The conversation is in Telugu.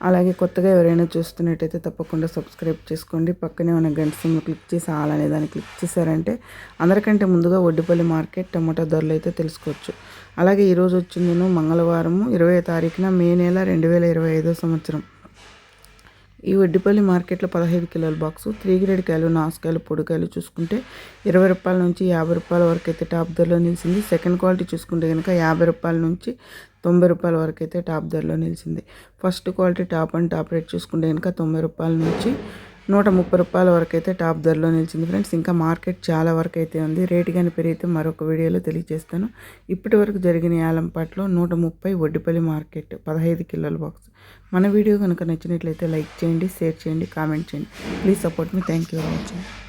అలాగే కొత్తగా ఎవరైనా చూస్తున్నట్టయితే తప్పకుండా సబ్స్క్రైబ్ చేసుకోండి. పక్కనే ఉన్న గంట సిమ్ము క్లిక్ చేసి ఆల్ అనే దాన్ని క్లిక్ చేశారంటే అందరికంటే ముందుగా ఒడ్డుపల్లి మార్కెట్ టమాటా ధరలు అయితే తెలుసుకోవచ్చు. అలాగే ఈరోజు వచ్చింది మంగళవారము ఇరవై తారీఖున మే నెల రెండు వేల ఇరవై ఐదో సంవత్సరం. ఈ వడ్డిపల్లి మార్కెట్లో పదహైదు కిలోల బాక్సు త్రీ గ్రేడ్ కాయలు నాసుకాయలు పొడికాయలు చూసుకుంటే ఇరవై రూపాయల నుంచి యాభై రూపాయల వరకు అయితే టాప్ ధరలో నిలిచింది. సెకండ్ క్వాలిటీ చూసుకుంటే కనుక యాభై రూపాయల నుంచి తొంభై రూపాయల వరకు అయితే టాప్ ధరలో నిలిచింది. First quality top and top rate చూసుకుంటే కనుక తొంభై రూపాయల నుంచి నూట ముప్పై రూపాయల వరకు అయితే టాప్ ధరలో నిలిచింది. ఫ్రెండ్స్ ఇంకా మార్కెట్ చాలా వరకు అయితే ఉంది. రేటు కానీ పెరిగితే మరొక వీడియోలో తెలియజేస్తాను. ఇప్పటి వరకు జరిగిన యాలంపాట్లో నూట ముప్పై వడ్డిపల్లి మార్కెట్ పదహైదు కిలోల బాక్స్ మన వీడియో కనుక నచ్చినట్లయితే లైక్ చేయండి షేర్ చేయండి కామెంట్ చేయండి. Please support me. Thank you for watching.